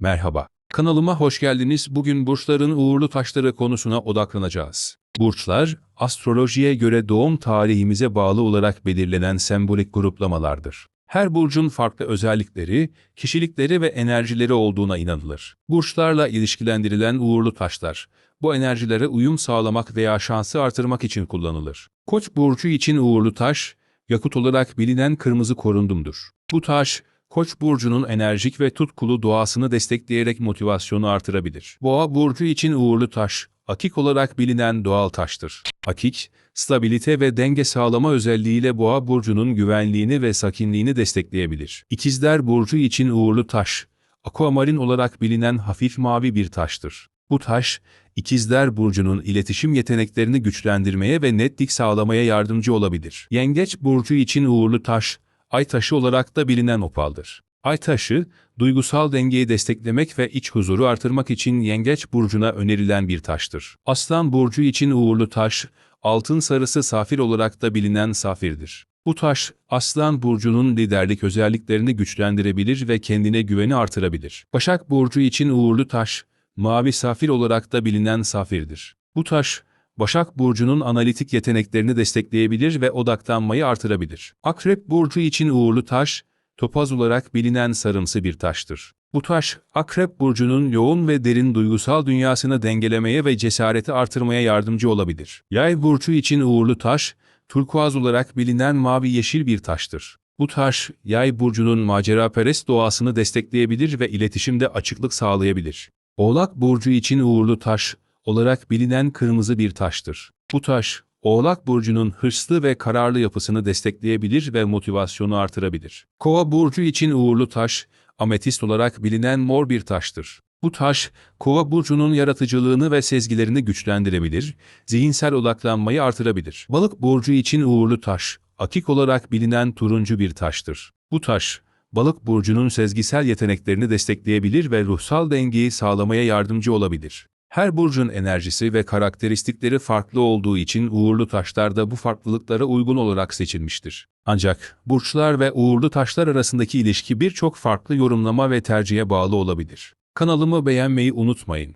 Merhaba. Kanalıma hoş geldiniz. Bugün burçların uğurlu taşları konusuna odaklanacağız. Burçlar, astrolojiye göre doğum tarihimize bağlı olarak belirlenen sembolik gruplamalardır. Her burcun farklı özellikleri, kişilikleri ve enerjileri olduğuna inanılır. Burçlarla ilişkilendirilen uğurlu taşlar, bu enerjilere uyum sağlamak veya şansı artırmak için kullanılır. Koç burcu için uğurlu taş, yakut olarak bilinen kırmızı korundumdur. Bu taş, Koç burcunun enerjik ve tutkulu doğasını destekleyerek motivasyonu artırabilir. Boğa burcu için uğurlu taş, akik olarak bilinen doğal taştır. Akik, stabilite ve denge sağlama özelliğiyle boğa burcunun güvenliğini ve sakinliğini destekleyebilir. İkizler burcu için uğurlu taş, aquamarin olarak bilinen hafif mavi bir taştır. Bu taş, İkizler Burcu'nun iletişim yeteneklerini güçlendirmeye ve netlik sağlamaya yardımcı olabilir. Yengeç Burcu için uğurlu taş, ay taşı olarak da bilinen opaldır. Ay taşı, duygusal dengeyi desteklemek ve iç huzuru artırmak için Yengeç Burcu'na önerilen bir taştır. Aslan Burcu için uğurlu taş, altın sarısı safir olarak da bilinen safirdir. Bu taş, Aslan Burcu'nun liderlik özelliklerini güçlendirebilir ve kendine güveni artırabilir. Başak Burcu için uğurlu taş, mavi safir olarak da bilinen safirdir. Bu taş, Başak Burcu'nun analitik yeteneklerini destekleyebilir ve odaklanmayı artırabilir. Akrep Burcu için uğurlu taş, topaz olarak bilinen sarımsı bir taştır. Bu taş, Akrep Burcu'nun yoğun ve derin duygusal dünyasını dengelemeye ve cesareti artırmaya yardımcı olabilir. Yay Burcu için uğurlu taş, turkuaz olarak bilinen mavi yeşil bir taştır. Bu taş, Yay Burcu'nun maceraperest doğasını destekleyebilir ve iletişimde açıklık sağlayabilir. Oğlak Burcu için uğurlu taş, olarak bilinen kırmızı bir taştır. Bu taş, Oğlak Burcu'nun hırslı ve kararlı yapısını destekleyebilir ve motivasyonu artırabilir. Kova Burcu için uğurlu taş, ametist olarak bilinen mor bir taştır. Bu taş, Kova burcunun yaratıcılığını ve sezgilerini güçlendirebilir, zihinsel odaklanmayı artırabilir. Balık burcu için uğurlu taş, akik olarak bilinen turuncu bir taştır. Bu taş, Balık burcunun sezgisel yeteneklerini destekleyebilir ve ruhsal dengeyi sağlamaya yardımcı olabilir. Her burcun enerjisi ve karakteristikleri farklı olduğu için uğurlu taşlar da bu farklılıklara uygun olarak seçilmiştir. Ancak burçlar ve uğurlu taşlar arasındaki ilişki birçok farklı yorumlama ve tercihe bağlı olabilir. Kanalımı beğenmeyi unutmayın.